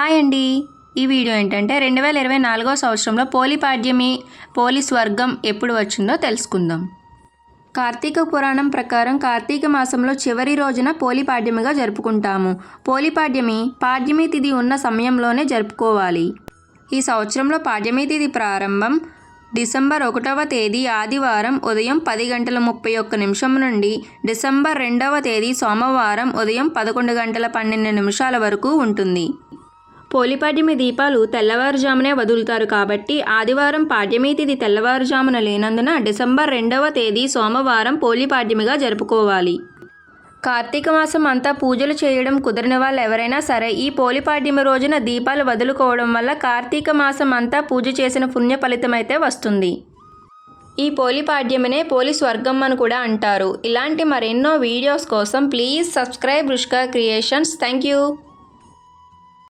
Hi అండి. ఈ video ఏంటంటే రెండు వేల ఇరవై నాలుగో సంవత్సరంలో పోలిపాడ్యమి పోలీస్ వర్గం ఎప్పుడు వచ్చిందో తెలుసుకుందాం. కార్తీక పురాణం ప్రకారం కార్తీక మాసంలో చివరి రోజున పోలిపాడ్యమిగా జరుపుకుంటాము. పోలిపాడ్యమి పాడ్యమి తిథి ఉన్న సమయంలోనే జరుపుకోవాలి. ఈ సంవత్సరంలో పాడ్యమి తిథి ప్రారంభం డిసెంబర్ ఒకటవ తేదీ ఆదివారం ఉదయం పది గంటల ముప్పై ఒక్క నిమిషం నుండి డిసెంబర్ రెండవ తేదీ సోమవారం ఉదయం పదకొండు గంటల పన్నెండు నిమిషాల వరకు ఉంటుంది. పోలిపాడ్యమి దీపాలు తెల్లవారుజామునే వదులుతారు కాబట్టి ఆదివారం పాడ్యమి తిథి తెల్లవారుజామున లేనందున డిసెంబర్ రెండవ తేదీ సోమవారం పోలిపాడ్యమిగా జరుపుకోవాలి. కార్తీక మాసం అంతా పూజలు చేయడం కుదిరిన వాళ్ళు ఎవరైనా సరే ఈ పోలిపాడ్యమి రోజున దీపాలు వదులుకోవడం వల్ల కార్తీక మాసం అంతా పూజ చేసిన పుణ్య ఫలితం అయితే వస్తుంది. ఈ పోలిపాడ్యమినే పోలి స్వర్గం అని కూడా అంటారు. ఇలాంటి మరెన్నో వీడియోస్ కోసం please subscribe Rushka creations. Thank you.